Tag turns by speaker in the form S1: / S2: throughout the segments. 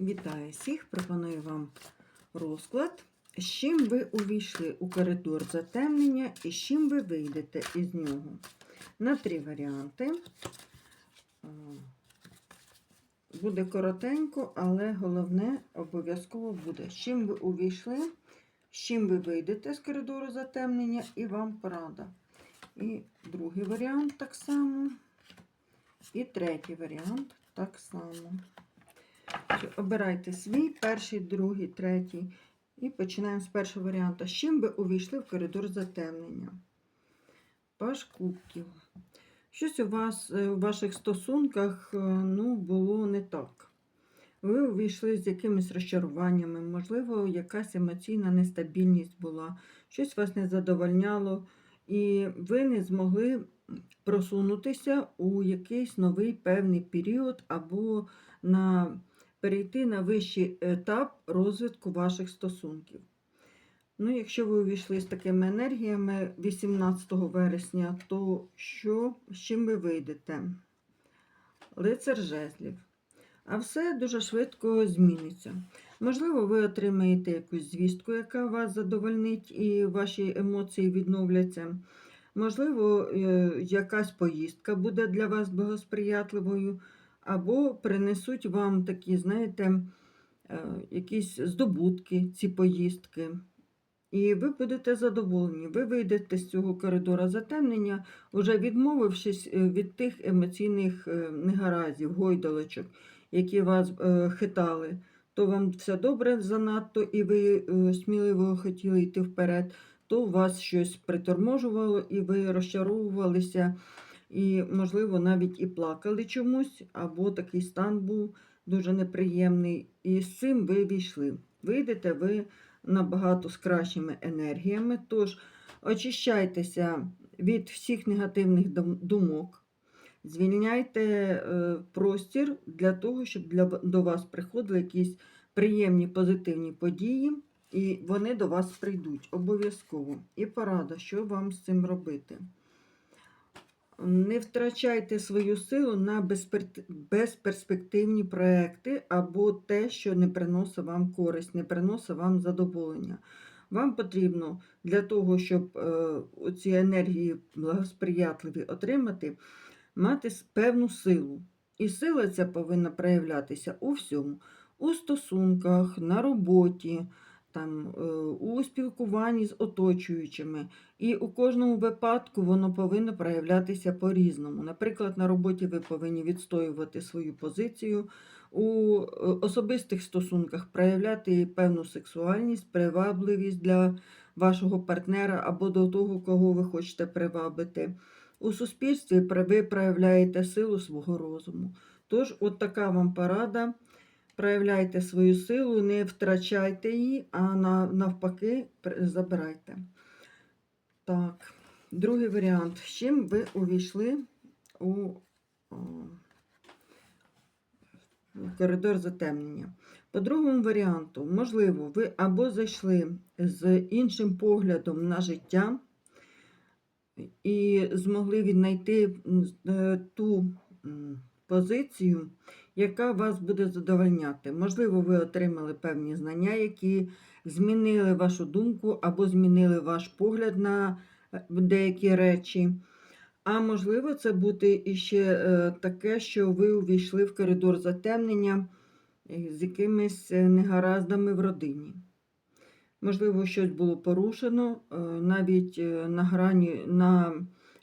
S1: Вітаю всіх! Пропоную вам розклад. З чим ви увійшли у коридор затемнення і з чим ви вийдете із нього. На три варіанти. Буде коротенько, але головне обов'язково буде. З чим ви увійшли, з чим ви вийдете з коридору затемнення, і вам порада. І другий варіант так само. І третій варіант так само. Обирайте свій, перший, другий, третій. І починаємо з першого варіанту. З чим ви увійшли в коридор затемнення? Паш кубків. Щось у вас е, у ваших стосунках е, ну, було не так. Ви увійшли з якимись розчаруваннями, можливо, якась емоційна нестабільність була, щось вас не задовольняло, і ви не змогли просунутися у якийсь новий певний період або на перейти на вищий етап розвитку ваших стосунків. Ну, якщо ви увійшли з такими енергіями 18 вересня, то що, з чим ви вийдете? Лицар жезлів. А все дуже швидко зміниться. Можливо, ви отримаєте якусь звістку, яка вас задовольнить, і ваші емоції відновляться. Можливо, е, якась поїздка буде для вас благосприятливою або принесуть вам такі, знаєте, е, якісь здобутки, ці поїздки. І ви будете задоволені. Ви вийдете з цього коридора затемнення, вже відмовившись е, від тих емоційних е, негараздів, гойдалочок, які вас хитали. То вам все добре занадто, і ви сміливо хотіли йти вперед, то вас щось приторможувало, і ви розчаровувалися і, можливо, навіть і плакали чомусь, або такий стан був дуже неприємний. І з цим ви війшли. Вийдете ви набагато з кращими енергіями. Тож очищайтеся від всіх негативних думок. Звільняйте е, простір для того, щоб для, до вас приходили якісь приємні позитивні події, і вони до вас прийдуть обов'язково. І порада, що вам з цим робити. Не втрачайте свою силу на безперспективні проекти або те, що не приносить вам користь, не приносить вам задоволення. Вам потрібно для того, щоб е, ці енергії благосприятливі отримати, мати певну силу. І сила ця повинна проявлятися у всьому, у стосунках, на роботі там, е, у спілкуванні з оточуючими. І у кожному випадку воно повинно проявлятися по-різному. Наприклад, на роботі ви повинні відстоювати свою позицію, у е, особистих стосунках проявляти певну сексуальність, привабливість для вашого партнера або до того, кого ви хочете привабити. У суспільстві ви проявляєте силу свого розуму. Тож, от така вам порада проявляйте свою силу, не втрачайте її, а навпаки, забирайте. Так, другий варіант. З чим ви увійшли у коридор затемнення? По другому варіанту, можливо, ви або зайшли з іншим поглядом на життя і змогли віднайти е, ту позицію, яка вас буде задовольняти. Можливо, ви отримали певні знання, які змінили вашу думку або змінили ваш погляд на е, деякі речі. А можливо, це буде іще е, таке, що ви увійшли в коридор затемнення е, з якимись негараздами в родині. Можливо, щось було порушено, навіть на грані, на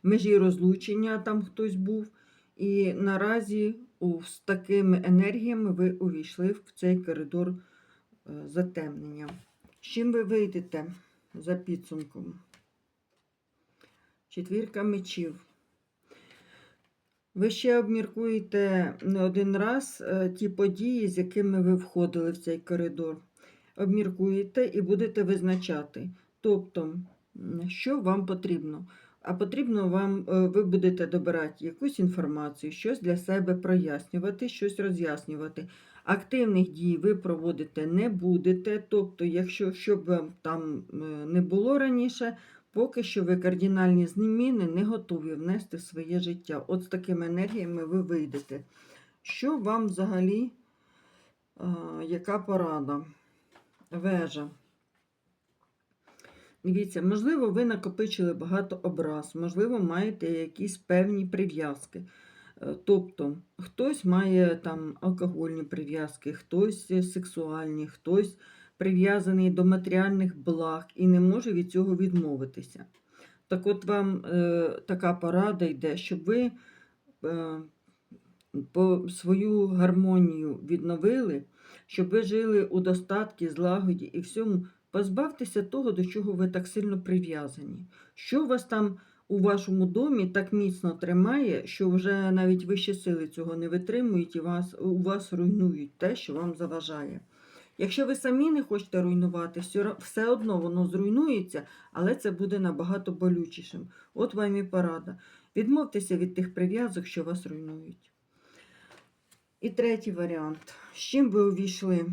S1: межі розлучення там хтось був. І наразі з такими енергіями ви увійшли в цей коридор е, затемнення. З чим ви вийдете за підсумком? Четвірка мечів. Ви ще обміркуєте не один раз е, ті події, з якими ви входили в цей коридор. Обміркуєте і будете визначати. Тобто, що вам потрібно а потрібно вам, е, ви будете добирати якусь інформацію, щось для себе прояснювати, щось роз'яснювати. Активних дій ви проводити не будете. Тобто, якщо щоб вам там е, не було раніше, поки що ви кардинальні зміни не готові внести в своє життя. От з такими енергіями ви вийдете. Що вам взагалі яка порада? Вежа. Дивіться, можливо, ви накопичили багато образ, можливо, маєте якісь певні прив'язки. Е, Тобто, хтось має там алкогольні прив'язки, хтось сексуальні, хтось прив'язаний до матеріальних благ і не може від цього відмовитися. Так от вам е, така порада йде, щоб ви е, по свою гармонію відновили, щоб ви жили у достатку, злагоді і всьому. Позбавтеся того, до чого ви так сильно прив'язані. Що вас там у вашому домі так міцно тримає, що вже навіть вищі сили цього не витримують і вас, у вас руйнують те, що вам заважає. Якщо ви самі не хочете руйнувати, все одно воно зруйнується, але це буде набагато болючішим. От вам і порада. Відмовтеся від тих прив'язок, що вас руйнують. І третій варіант. З чим ви увійшли?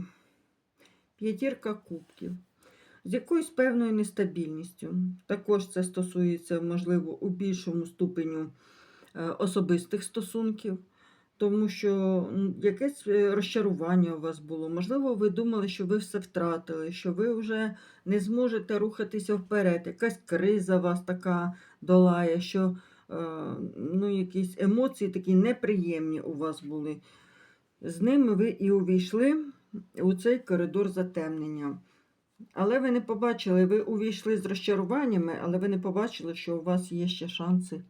S1: П'ятірка кубків. З якоюсь певною нестабільністю. Також це стосується, можливо, у більшому ступеню е, особистих стосунків, тому що якесь е, розчарування у вас було. Можливо, ви думали, що ви все втратили, що ви вже не зможете рухатися вперед. Якась криза вас така долає, що е, ну, якісь емоції такі неприємні у вас були. З ними ви і увійшли у цей коридор затемнення. Але ви не побачили, ви увійшли з розчаруваннями, але ви не побачили, що у вас є ще шанси,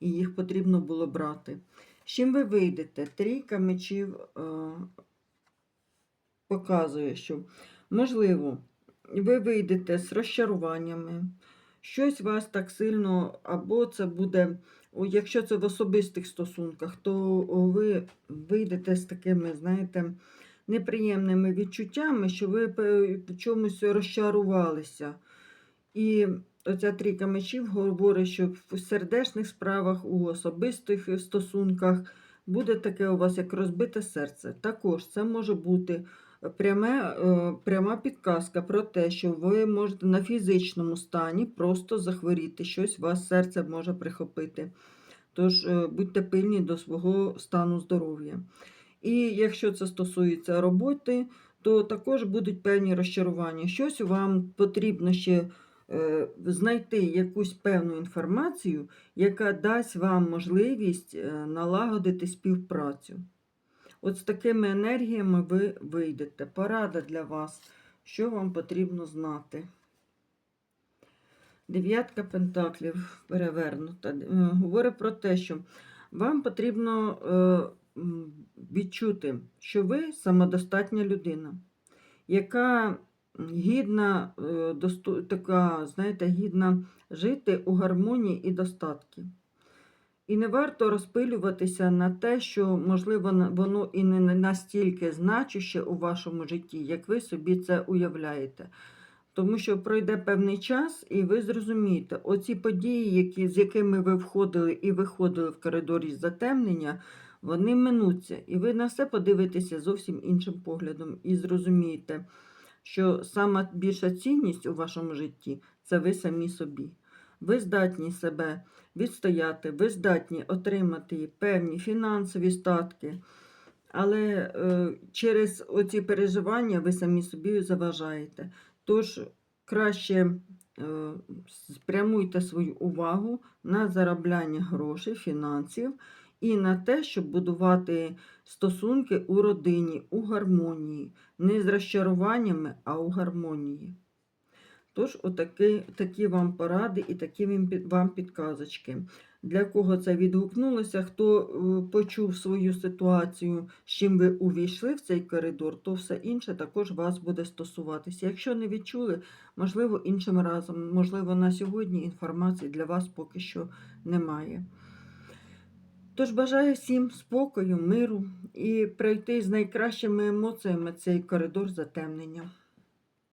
S1: і їх потрібно було брати. З чим ви вийдете? Трійка мечів е, показує, що, можливо, ви вийдете з розчаруваннями, щось вас так сильно, або це буде, якщо це в особистих стосунках, то ви вийдете з такими, знаєте, неприємними відчуттями, що ви чомусь розчарувалися. І оця трійка мечів говорить, що в сердечних справах, у особистих стосунках буде таке у вас як розбите серце. Також це може бути пряме, е, пряма підказка про те, що ви можете на фізичному стані просто захворіти, щось вас серце може прихопити. Тож е, будьте пильні до свого стану здоров'я. І якщо це стосується роботи, то також будуть певні розчарування. Щось вам потрібно ще е, знайти якусь певну інформацію, яка дасть вам можливість е, налагодити співпрацю. От з такими енергіями ви вийдете. Порада для вас, що вам потрібно знати. Дев'ятка пентаклів перевернута. Е, Говорить про те, що вам потрібно відчути, що ви самодостатня людина, яка гідна, е, така, знаєте, гідна жити у гармонії і достатку. І не варто розпилюватися на те, що, можливо, воно і не настільки значуще у вашому житті, як ви собі це уявляєте. Тому що пройде певний час, і ви зрозумієте, оці події, які, з якими ви входили і виходили в коридорі затемнення, вони минуться. І ви на все подивитеся зовсім іншим поглядом і зрозумієте, що сама більша цінність у вашому житті це ви самі собі. Ви здатні себе відстояти, ви здатні отримати певні фінансові статки, але е, через оці переживання ви самі собі заважаєте. Тож краще е, спрямуйте свою увагу на заробляння грошей, фінансів і на те, щоб будувати стосунки у родині, у гармонії, не з розчаруваннями, а у гармонії. Тож, отакі, такі вам поради і такі вам підказочки. Для кого це відгукнулося, хто е, почув свою ситуацію, з чим ви увійшли в цей коридор, то все інше також вас буде стосуватися. Якщо не відчули, можливо, іншим разом, можливо, на сьогодні інформації для вас поки що немає. Тож бажаю всім спокою, миру і пройти з найкращими емоціями цей коридор затемнення.